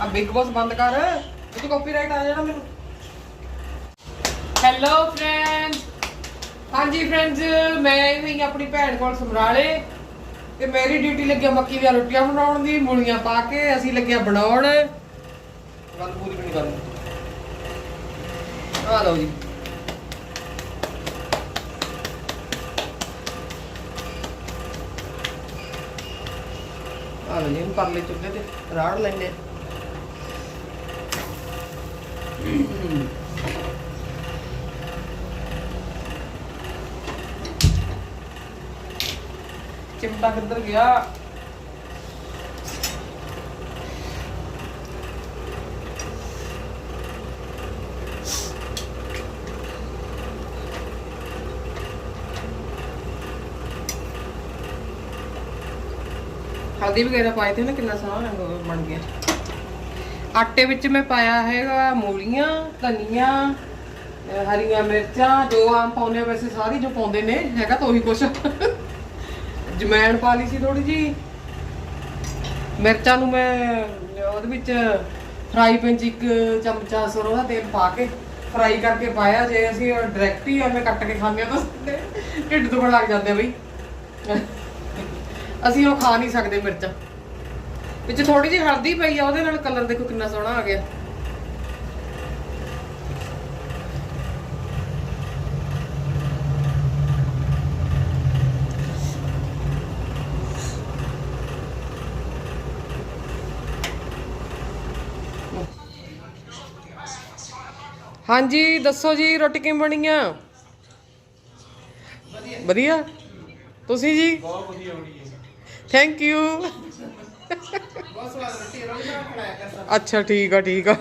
ਆ big boss ਬੰਦ ਕਰ। ਇਹ ਤੇ ਕਾਪੀਰਾਈਟ ਆ ਜਾਣਾ ਮੈਨੂੰ। ਹੈਲੋ ਫਰੈਂਡਸ ਹਾਂਜੀ ਫਰੈਂਡਸ ਮੈਂ ਵੀ ਆਪਣੀ ਭੈਣ ਕੋਲ ਸਮਰਾਲੇ। ਤੇ ਮੇਰੀ ਡਿਊਟੀ ਲੱਗਿਆ ਮੱਕੀ ਦੀਆਂ ਰੋਟੀਆਂ ਬਣਾਉਣ ਦੀ, ਮੂਲੀਆਂ ਪਾ ਕੇ ਅਸੀਂ ਲੱਗਿਆ ਬਣਾਉਣ। ਗੱਲ ਪੂਰੀ ਵੀ ਨਹੀਂ ਕਰਨੀ ਆ ਲਓ ਜੀ। ਆ ਲਓ ਜੀ ਕਰ ਲੈ ਚੁੱਕੇ ਤੇ ਰਾੜ ਲੈਣੇ ਚਿਮਟਾ ਕਿੱਧਰ ਗਿਆ? ਹਲਦੀ ਵਗੈਰਾ ਪਾਏ ਤੇ ਨਾ ਕਿੰਨਾ ਸੋਹਣਾ ਰੰਗ ਬਣ ਗਿਆ। ਆਟੇ ਵਿੱਚ ਮੈਂ ਪਾਇਆ ਹੈਗਾ ਮੂਲੀਆਂ, ਧਨੀਆ ਹਰੀਆਂ ਮਿਰਚਾਂ, ਜੋ ਆਮ ਪਾਉਂਦੇ ਆ ਵੈਸੇ ਸਾਰੀ ਜੋ ਪਾਉਂਦੇ ਨੇ, ਹੈਗਾ ਤਾਂ ਉਹੀ ਕੁਛ। ਜਮੈਣ ਪਾ ਲਈ ਸੀ ਥੋੜੀ ਜੀ ਮਿਰਚਾਂ ਨੂੰ ਮੈਂ ਉਹਦੇ ਵਿੱਚ ਫਰਾਈ ਪੈਨ 'ਚ ਇੱਕ ਚਮਚਾ ਸਰੋਂ ਦਾ ਤੇਲ ਪਾ ਕੇ ਫਰਾਈ ਕਰਕੇ ਪਾਇਆ। ਜੇ ਅਸੀਂ ਡਾਇਰੈਕਟ ਹੀ ਐਵੇਂ ਕੱਟ ਕੇ ਖਾਂਦੇ ਆ ਤਾਂ ਢਿੱਡ ਦੁਖਣ ਲੱਗ ਜਾਂਦੇ ਆ ਬਈ। ਅਸੀਂ ਉਹ ਖਾ ਨਹੀਂ ਸਕਦੇ ਮਿਰਚਾਂ। ਵਿੱਚ ਥੋੜੀ ਜਿਹੀ ਹਲਦੀ ਪਈ ਆ ਉਹਦੇ ਨਾਲ ਕਲਰ ਦੇਖੋ ਕਿੰਨਾ ਸੋਹਣਾ ਆ ਗਿਆ। ਹਾਂਜੀ ਦੱਸੋ ਜੀ ਰੋਟੀ ਕਿਵੇਂ ਬਣੀ ਆ? ਵਧੀਆ। ਤੁਸੀਂ ਜੀ? ਬਹੁਤ ਵਧੀਆ ਬਣੀ ਹੈ ਥੈਂਕ ਯੂ ਅੱਛਾ ਠੀਕ ਆ ਠੀਕ ਆ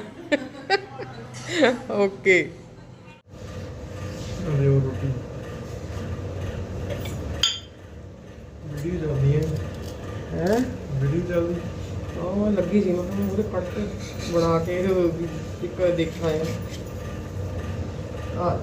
ਓਕੇ ਅਰੇ ਉਹ ਰੋਟੀ ਵੀਡੀਓ ਚੱਲਦੀ ਹੈ ਹੈ ਵੀਡੀਓ ਚੱਲਦੀ ਉਹ ਲੱਗੀ ਸੀ ਮੈਂ ਕਿਹਾ ਉਹਦੇ ਕੱਟ ਕੇ ਬਣਾ ਕੇ ਇਹ ਇੱਕ ਦੇਖਾ ਹੈ ਆ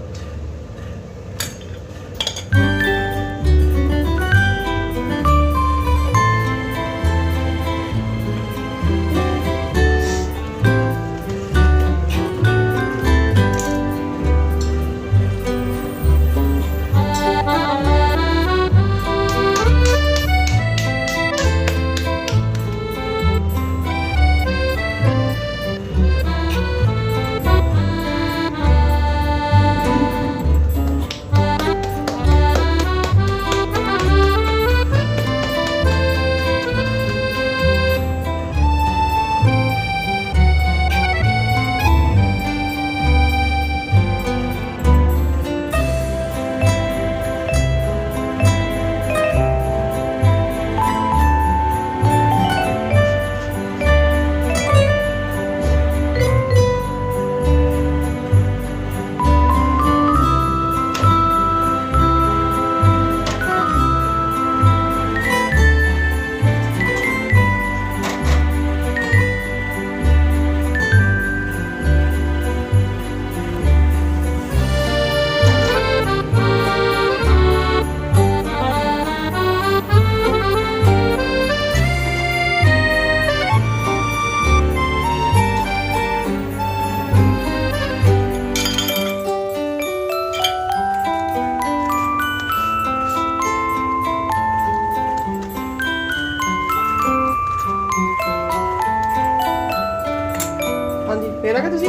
ਆ ਗਏ ਤੁਸੀਂ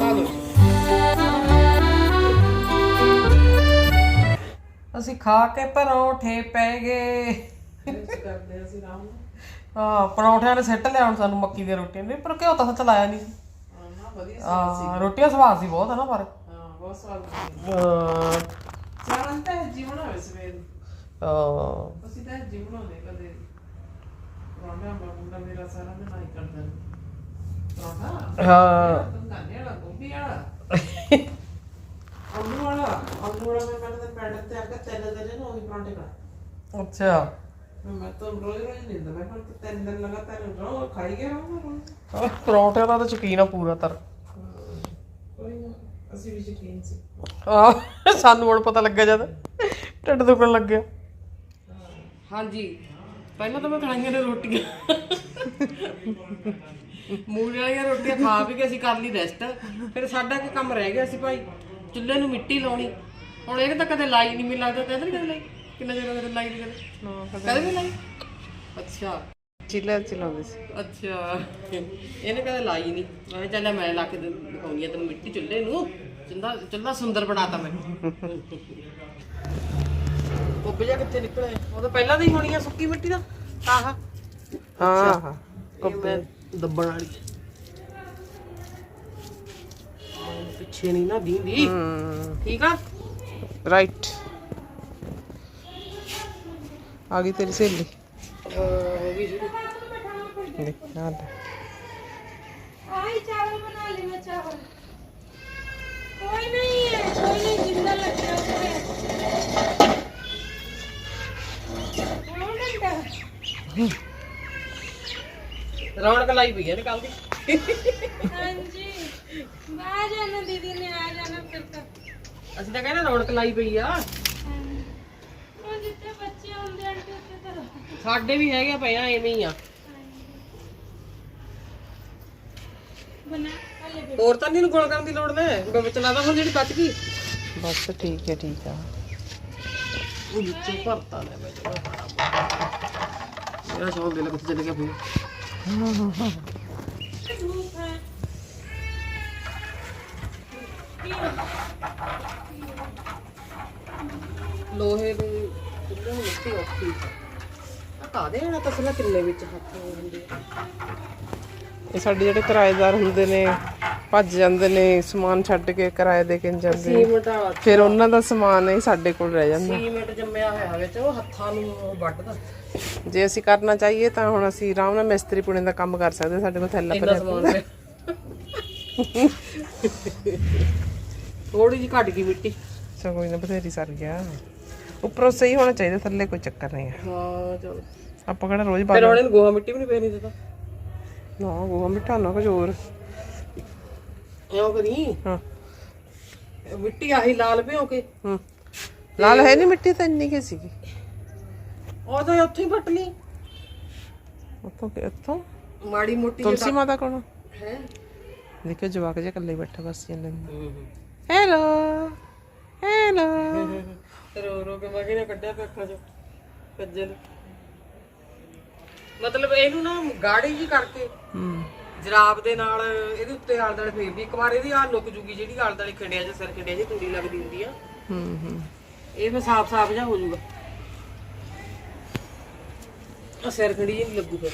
ਆ ਲਓ ਅਸੀਂ ਖਾ ਕੇ ਪਰੌਂਠੇ ਪੈ ਗਏ। ਕਰਦੇ ਅਸੀਂ ਰਾਮ ਹਾਂ ਪਰੌਂਠਿਆਂ ਨੇ ਸੈੱਟ ਲਿਆਉਣ ਸਾਨੂੰ ਮੱਕੀ ਦੀਆਂ ਰੋਟੀਆਂ ਨੇ। ਪਰ ਘਿਓ ਤਾਂ ਸੱਚ ਲਾਇਆ ਨਹੀਂ ਸੀ। ਹਾਂ ਵਧੀਆ ਹਾਂ ਰੋਟੀਆਂ ਸਵਾਦ ਸੀ ਬਹੁਤ ਹੈ ਨਾ ਪਰ? ਹਾਂ ਬਹੁਤ ਸਵਾਦ ਸੀ। ਅਹ, ਚਾਹਨ ਤਾਂ ਜੀਵਨ ਹੋਵੇ ਸਵੇਰ ਅਹ, ਅਸੀਂ ਤਾਂ ਜੀਵਨ ਹੋਵੇ ਕਦੇ ਰੋਣਾ ਮੁੰਡਾ ਮੇਰਾ ਸਾਰਾ ਦਿਨ ਆਈ ਕਰਦਾ ਹਾਂ। ਆਲੂ ਵਾਲਾ। ਆਲੂ ਵਾਲਾ ਮੈਂ ਕਹਿੰਦਾ ਪੈਡ ਤੇ ਆ ਕੇ ਤਿੰਨ ਦਿਨ ਨੂੰ ਉਹੀ ਪਰਾਂਠੇ ਖਾ ਅੱਛਾ। ਮੈਂ ਤਾਂ ਰੋਜ਼ ਰੋਜ਼ ਨਹੀਂ ਦਿੰਦਾ। ਮੈਂ ਹੁਣ ਤਾਂ ਤਿੰਨ ਦਿਨ ਲਗਾਤਾਰ ਰੋ ਖਾਈ ਗਿਆ ਹਾਂ ਅਹ, ਪਰੌਂਠਿਆਂ ਦਾ ਤਾਂ ਯਕੀਨ ਆ ਪੂਰਾ ਤਰ। ਕੋਈ ਨਾ ਅਸੀਂ ਵੀ ਸ਼ਕੀਨ ਸੀ। ਆ ਸਾਨੂੰ ਹੁਣ ਪਤਾ ਲੱਗਿਆ ਜਦ। ਢਿੱਡ ਦੁਖਣ ਲੱਗਿਆ। ਹਾਂਜੀ। ਪਹਿਲਾਂ ਤਾਂ ਮੈਂ ਖਾਈਆਂ ਨੇ ਰੋਟੀਆਂ। ਮੂਲੀ ਵਾਲੀਆਂ ਰੋਟੀਆਂ ਖਾ ਵੀ ਕੇ ਅਸੀਂ ਕਰ ਲਈ ਰੈਸਟ ਫਿਰ ਸਾਡਾ ਕੀ ਕੰਮ ਰਹਿ ਗਿਆ ਸੀ ਭਾਈ? ਚੁੱਲ੍ਹੇ ਨੂੰ ਮਿੱਟੀ ਲਾਉਣੀ। ਹੁਣ ਇਹਨੇ ਤਾਂ ਕਦੇ ਲਾਈ ਨਹੀਂ ਮੈਨੂੰ ਲੱਗਦਾ ਕਹਿੰਦੇ ਕਦੇ ਲਾਈ। ਕਿੰਨਾ ਚਿਰ ਹੋ ਗਿਆ ਤੈਨੂੰ ਲਾਈ ਨਹੀਂ ਕਦੇ? ਕਦੇ ਵੀ ਲਾਈ? ਅੱਛਾ। ਚਿੱਲਾ ਚਲਾਉਂਦੇ ਸੀ। ਅੱਛਾ। ਇਹਨੇ ਕਦੇ ਲਾਈ ਨਹੀਂ ਮੈਂ ਕਿਹਾ ਚੱਲ ਮੈਂ ਲਾ ਕੇ ਦੇ- ਦਿਖਾਉਣੀ ਆ ਤੈਨੂੰ ਮਿੱਟੀ ਚੁੱਲ੍ਹੇ ਨੂੰ। ਚੁੱਲ੍ਹਾ ਚੁੱਲ੍ਹਾ ਸੁੰਦਰ ਬਣਾਤਾ ਮੈਂ। ਉਹ ਜਾ ਕਿੱਥੇ ਨਿਕਲੇ ਉਹ ਤਾਂ ਪਹਿਲਾਂ ਦੀ ਹੋਣੀ ਆ ਸੁੱਕੀ ਮਿੱਟੀ ਦਾ ਆਹ। ਹਾਂ ਹਾਂ। ਕੱਪੇ ਦੱਬਣ ਵਾਲੀ। ਪਿੱਛੇ ਨਹੀਂ ਨਾ ਦੀਂਦੀ ਠੀਕ ਆ? ਰਾਈਟ ਆ ਗਈ ਤੇਰੀ ਸਹੇਲੀ। ਆ ਲੈ। ਰੌਣਕ ਲਾਈ ਪਈ ਹੈ ਨਾ ਕੱਲ ਦੀ। ਹਾਂਜੀ। ਬਾਹਰ ਜਾਣਾ ਦੀਦੀ ਨੇ ਆ ਜਾਣਾ ਫਿਰ ਤਾਂ। ਅਸੀਂ ਤਾਂ ਕਹਿੰਦੇ ਰੌਣਕ ਲਾਈ ਪਈ ਆ। ਸਾਡੇ ਵੀ ਹੈਗੇ ਪਏ ਆ ਐਵੇਂ ਹੀ ਆ। ਹੋਰ ਤਾਂ ਨਹੀਂ ਨੂੰ ਗੁਣ ਦੀ ਲੋੜ ਨੇ ਗੁਣ ਚਲਾ ਦਾ ਹੁਣ ਜਿਹੜੀ ਬਚ ਗਈ। ਬਸ ਠੀਕ ਹੈ ਠੀਕ ਆ। ਉਹ ਵਿੱਚੇ ਭਰਤਾ ਨੇ ਵਿੱਚ ਮੇਰਾ ਸ਼ੌਂਕ ਦੇ ਲੱਗ ਕਿੱਥੇ ਚਲੇ ਗਿਆ ਲੋਹੇ ਦੇ ਚੁੱਲ੍ਹੇ ਨੂੰ ਮਿੱਟੀ ਔਖੀ ਆ ਕਾਦੇ ਨਾ ਤਸਲਾ ਕਿੱਲੇ ਵਿੱਚ ਹੱਥ ਹੁੰਦੇ ਆ। ਇਹ ਸਾਡੇ ਜਿਹੜੇ ਕਿਰਾਏਦਾਰ ਹੁੰਦੇ ਨੇ ਭੱਜ ਜਾਂਦੇ ਨੇ ਸਮਾਨ ਛੱਡ ਕੇ ਕਿਰਾਏ ਦੇ ਕੇ ਜਾਂਦੇ ਨੇ। ਸੀਮਟ ਆ ਫਿਰ ਉਹਨਾਂ ਦਾ ਸਮਾਨ ਹੀ ਸਾਡੇ ਕੋਲ ਰਹਿ ਜਾਂਦਾ। ਸੀਮਟ ਜੰਮਿਆ ਹੋਇਆ ਵਿੱਚ ਉਹ ਹੱਥਾਂ ਨੂੰ ਵੱਢਦਾ। ਜੇ ਅਸੀਂ ਕਰਨਾ ਚਾਹੀਏ ਤਾਂ ਹੁਣ ਅਸੀਂ ਆਰਾਮ ਨਾਲ ਮਿਸਤਰੀ ਪੁਣੇ ਦਾ ਕੰਮ ਕਰ ਸਕਦੇ ਸਾਡੇ ਕੋਲ ਥੈਲਾ ਇੰਨਾ ਸਮਾਨ ਪਿਆ ਥੋੜੀ ਜਿਹੀ ਘਟ ਗਈ ਮਿੱਟੀ। ਸੋ ਕੋਈ ਨਾ ਬਥੇਰੀ ਸਰ ਗਿਆ। ਉੱਪਰੋਂ ਸਹੀ ਹੋਣਾ ਚਾਹੀਦਾ ਥੱਲੇ ਕੋਈ ਚੱਕਰ ਨਹੀਂ ਹੈ। ਹਾਂ ਚਲ। ਆਪਾਂ ਕਿਹੜਾ ਰੋਜ਼ ਫਿਰ ਬਾਹਰ ਹੁਣ ਇਹਨੂੰ ਗੋਹਾ ਮਿੱਟੀ ਵੀ ਨਹੀਂ ਪੈਣੀ ਦਿੱਤਾ ਨਾ ਗੋਹਾ ਮਿੱਠਾ ਨਾ ਕੁਝ ਹੋਰ। ਕਰੀ ਹਾਂ। ਇਹ ਮਿੱਟੀ ਆਹੀ ਲਾਲ ਭਿਓ ਕੇ। ਹੂੰ। ਲਾਲ ਹੈ ਨਹੀਂ ਮਿੱਟੀ ਤਾਂ ਇੰਨੀ ਕੀ ਸੀਗੀ? ਉਹ ਤਾਂ ਉੱਥੇ ਹੀ ਪੱਟ ਲਈ ਉੱਥੋਂ ਕਿ ਉੱਥੋਂ? ਮਾੜੀ ਮੋਟੀ ਤੁਲਸੀ ਮਾਤਾ ਕੋਲ? ਹੈ? ਦੇਖੋ ਜਵਾਕ ਜਿਹਾ ਇਕੱਲੇ ਬੈਠਾ ਬਸ ਜਾਂਦੇ ਨੇ ਹੈਲੋ ਹੈਲੋ। ਰੋ ਰੋ ਕੇ ਮਗੇ ਨੇ ਕੱਢਿਆ ਪਿਆ ਅੱਖਾਂ ਚੋਂ। ਕੱਜਲ ਮਤਲਬ ਇਹਨੂੰ ਨਾ ਗਾੜੀ ਜੀ ਕਰਕੇ ਹੂੰ। ਜਰਾਬ ਦੇ ਨਾਲ ਇਹਦੇ ਉੱਤੇ ਆਲ ਦਾਲੇ ਫੇਰ ਵੀ ਇੱਕ ਵਾਰ ਇਹਦੀ ਆ ਲੁੱਕ ਜੂਗੀ ਜਿਹੜੀ ਆਲ ਦਾਲੇ ਖਿੰਡਿਆ ਜਾਂ ਸਿਰ ਖਿੰਡਿਆ ਜੀ ਕੁੰਡੀ ਲੱਗਦੀ ਹੁੰਦੀ ਆ। ਹੂੰ ਹੂੰ। ਇਹ ਫੇ ਸਾਫ਼ ਸਾਫ਼ ਜਿਹਾ ਹੋ ਜਾਊਗਾ ਆ ਸਿਰ ਖਿੰਡੀ ਜੀ ਨਹੀਂ ਲੱਗੂ ਫਿਰ।